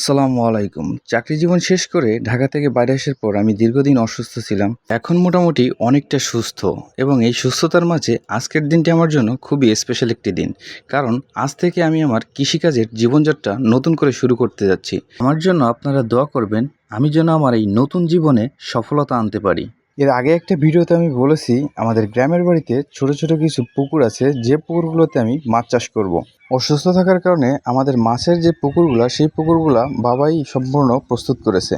আসসালামু আলাইকুম। চাকরি জীবন শেষ করে ঢাকা থেকে বাইরে আসার পর আমি দীর্ঘদিন অসুস্থ ছিলাম। এখন মোটামুটি অনেকটা সুস্থ এবং এই সুস্থতার মাঝে আজকের দিনটি আমার জন্য খুবই স্পেশাল একটি দিন। কারণ আজ থেকে আমি আমার কৃষিকাজের জীবনযাত্রা নতুন করে শুরু করতে যাচ্ছি। আমার জন্য আপনারা দোয়া করবেন, আমি যেন আমার এই নতুন জীবনে সফলতা আনতে পারি। এর আগে একটা ভিডিওতে আমি বলেছি, আমাদের গ্রামের বাড়িতে ছোট ছোট কিছু পুকুর আছে, যে পুকুরগুলোতে আমি মাছ চাষ করব। অসুস্থ থাকার কারণে আমাদের মাছের যে পুকুরগুলো, সেই পুকুরগুলো বাবাই সম্পূর্ণ প্রস্তুত করেছে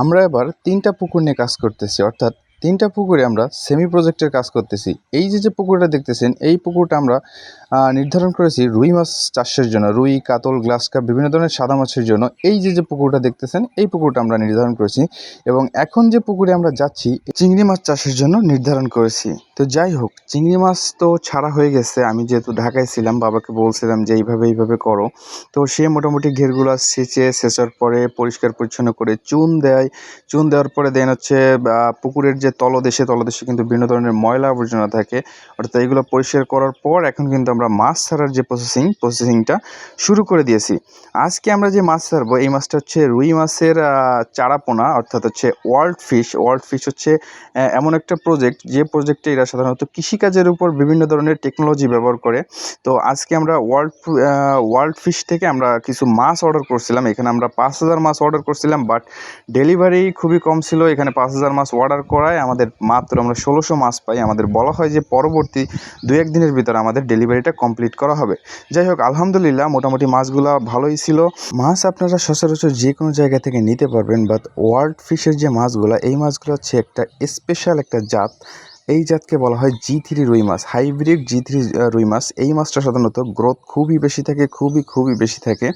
আমরা এবার তিনটা পুকুর নিয়ে কাজ করতেছি, অর্থাৎ তিনটা পুকুরে আমরা সেমি প্রজেক্টের কাজ করতেছি। এই যে যে পুকুরটা দেখতেছেন, এই পুকুরটা আমরা নির্ধারণ করেছি রুই মাছ চাষের জন্য, রুই, কাতল, গ্লাস কাপ, বিভিন্ন ধরনের সাদা মাছের জন্য। এই যে যে পুকুরটা দেখতেছেন, এই পুকুরটা আমরা নির্ধারণ করেছি এবং এখন যে পুকুরে আমরা যাচ্ছি, চিংড়ি মাছ চাষের জন্য নির্ধারণ করেছি। তো যাই হোক, চিংড়ি মাছ তো ছাড়া হয়ে গেছে। আমি যেহেতু ঢাকায় ছিলাম, বাবাকে বলছিলাম যে এইভাবে এইভাবে করো। তো সে মোটামুটি ঘেরগুলো সেচে সেচার পরে পরিষ্কার পরিচ্ছন্ন করে চুন দেয়। চুন দেওয়ার পরে দেন হচ্ছে পুকুরের যে তলদেশে তলদেশে কিন্তু বিভিন্ন ধরনের ময়লা আবর্জনা থাকে। অর্থাৎ এগুলো পরিষ্কার করার পর এখন কিন্তু আমরা মাছ ছাড়ার যে প্রসেসিং প্রসেসিংটা শুরু করে দিয়েছি। আজকে আমরা যে মাছ ছাড়বো এই মাছটা হচ্ছে রুই মাছের চারাপোনা, অর্থাৎ হচ্ছে ওয়ার্ল্ড ফিশ ওয়ার্ল্ড ফিশ হচ্ছে এমন একটা প্রজেক্ট যে প্রজেক্টে এরা সাধারণত কৃষিকাজের উপর বিভিন্ন ধরনের টেকনোলজি ব্যবহার করে। তো আজকে আমরা ওয়ার্ল্ড ওয়ার্ল্ড ফিশ থেকে আমরা কিছু মাছ অর্ডার করছিলাম। এখানে আমরা পাঁচ হাজার মাছ অর্ডার করছিলাম বাট ডেলিভারি খুবই কম ছিল। এখানে পাঁচ হাজার মাছ অর্ডার করায় আমাদের মাত্র আমরা ষোলোশো মাছ পাই। আমাদের বলা হয় যে পরবর্তী দু এক দিনের ভিতরে আমাদের ডেলিভারিটা কমপ্লিট করা হবে। যাই হোক, আলহামদুলিল্লাহ মোটামুটি মাছগুলো ভালোই ছিল। মাছ আপনারা সচরাচর যে কোনো জায়গা থেকে নিতে পারবেন বাট ওয়ার্ল্ড ফিশের যে মাছগুলো, এই মাছগুলো হচ্ছে একটা স্পেশাল একটা জাত। এই জাতকে বলা হয় জি থ্রি রুই মাছ। হাইব্রিড জি থ্রি রুই মাছ। এই মাছটা সাধারণত গ্রোথ খুবই বেশি থাকে, খুবই খুবই বেশি থাকে।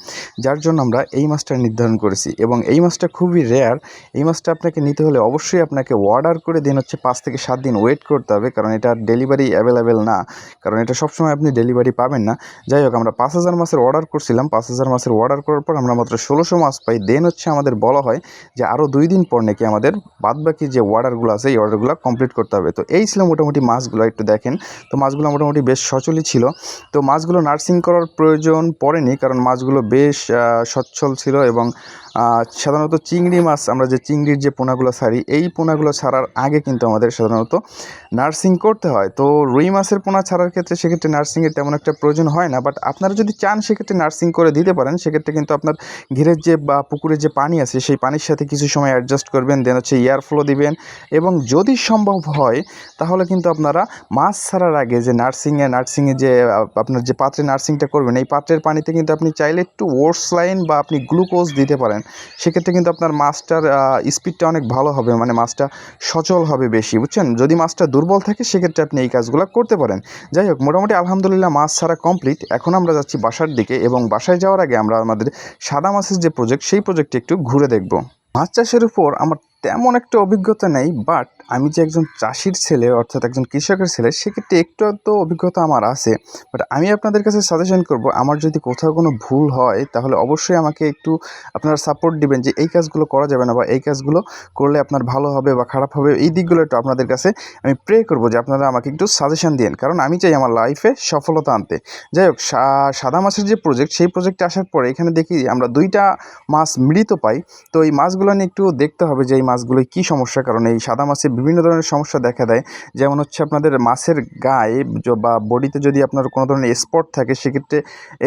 যার জন্য আমরা এই মাছটা নির্ধারণ করেছি। এবং এই মাছটা খুবই রেয়ার এই মাছটা আপনাকে নিতে হলে অবশ্যই আপনাকে অর্ডার করে দিন হচ্ছে পাঁচ থেকে সাত দিন ওয়েট করতে হবে। কারণ এটা ডেলিভারি অ্যাভেলেবেল না। কারণ এটা সবসময় আপনি ডেলিভারি পাবেন না। যাই হোক, আমরা পাঁচ হাজার মাছের অর্ডার করছিলাম। পাঁচ হাজার মাছের অর্ডার করার পর আমরা মাত্র ষোলোশো মাছ পাই। দেন হচ্ছে আমাদের বলা হয় যে আরও দুই দিন পর নাকি আমাদের বাদবাকি যে অর্ডারগুলো আছে, এই অর্ডারগুলো কমপ্লিট করতে হবে। তো ছিল মোটামুটি মাছগুলো, একটু দেখেন। তো মাছগুলো মোটামুটি বেশ সচলই ছিল। তো মাছগুলো নার্সিং করার প্রয়োজন পড়েনি, কারণ মাছগুলো বেশ সচ্ছল ছিল এবং সাধারণত চিংড়ি মাছ, আমরা যে চিংড়ির যে পোনাগুলো ছাড়ি, এই পোনাগুলো ছাড়ার আগে কিন্তু আমাদের সাধারণত নার্সিং করতে হয়। তো রুই মাছের পোনা ছাড়ার ক্ষেত্রে সেক্ষেত্রে নার্সিংয়ের তেমন একটা প্রয়োজন হয় না, বাট আপনারা যদি চান সেক্ষেত্রে নার্সিং করে দিতে পারেন। সেক্ষেত্রে কিন্তু আপনার ঘিরের যে বা পুকুরের যে পানি আছে, সেই পানির সাথে কিছু সময় অ্যাডজাস্ট করবেন দেন হচ্ছে এয়ার ফ্লো দিবেন এবং যদি সম্ভব হয়, তাহলে কিন্তু আপনারা মাছ ছাড়ার আগে যে নার্সিংয়ে নার্সিংয়ে যে, আপনার যে পাত্রে নার্সিংটা করবেন, এই পাত্রের পানিতে কিন্তু আপনি চাইলে একটু ওটস লাইন বা আপনি গ্লুকোজ দিতে পারেন। সেক্ষেত্রে কিন্তু আপনার মাছটার স্পিডটা অনেক ভালো হবে মানে মাছটা সচল হবে বেশি, বুঝছেন? যদি মাছটা দুর্বল থাকে, সেক্ষেত্রে আপনি এই কাজগুলো করতে পারেন। যাই হোক, মোটামুটি আলহামদুলিল্লাহ মাছ ছাড়া কমপ্লিট এখন আমরা যাচ্ছি বাসার দিকে এবং বাসায় যাওয়ার আগে আমরা আমাদের সাদা মাছের যে প্রজেক্ট সেই প্রজেক্টে একটু ঘুরে দেখব। মাছ চাষের উপর আমার তেমন একটা অভিজ্ঞতা নেই বাট আমি যে একজন চাষির ছেলে, অর্থাৎ একজন কৃষকের ছেলে, সেক্ষেত্রে একটু তো অভিজ্ঞতা আমার আছে। বাট আমি আপনাদের কাছে সাজেশন করব, আমার যদি কোথাও কোনো ভুল হয়, তাহলে অবশ্যই আমাকে একটু আপনারা সাপোর্ট দিবেন যে এই কাজগুলো করা যাবে না বা এই কাজগুলো করলে আপনার ভালো হবে বা খারাপ হবে, এই দিকগুলো একটু আপনাদের কাছে আমি প্রে করব যে আপনারা আমাকে একটু সাজেশন দিন কারণ আমি চাই আমার লাইফে সফলতা আনতে। যাই হোক সাদা মাছের যে প্রজেক্ট সেই প্রজেক্টে আসার পরে এখানে দেখি আমরা দুইটা মাছ মৃত পাই। তো এই মাছগুলো নিয়ে একটু দেখতে হবে যে এই মাছগুলোয় কী সমস্যা কারণ? এই সাদা মাছে বিভিন্ন ধরনের সমস্যা দেখা দেয়। যেমন হচ্ছে আপনাদের মাছের গায়ে বা বডিতে যদি আপনার কোনো ধরনের স্পট থাকে, সেক্ষেত্রে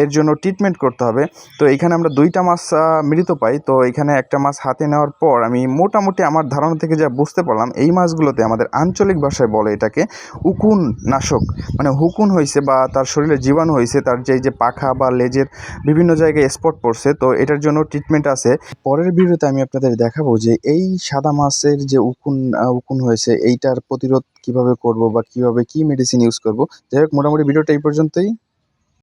এর জন্য ট্রিটমেন্ট করতে হবে। তো এখানে আমরা দুইটা মাছ মৃত পাই। তো এখানে একটা মাছ হাতে নেওয়ার পর আমি মোটামুটি আমার ধারণা থেকে যা বুঝতে পারলাম, এই মাছগুলোতে আমাদের আঞ্চলিক ভাষায় বলে এটাকে উকুন নাশক মানে হুকুন হয়েছে বা তার শরীরে জীবাণু হয়েছে তার যে যে পাখা বা লেজের বিভিন্ন জায়গায় স্পট পড়ছে। তো এটার জন্য ট্রিটমেন্ট আছে। পরের ভিডিওতে আমি আপনাদের দেখাবো যে এই সাদা মাছের যে উকুন উকুন হয়েছে, এইটার প্রতিরোধ কীভাবে করব বা কীভাবে কি মেডিসিন ইউজ করব? যাই হোক, মোটামুটি ভিডিওটা এই পর্যন্তই।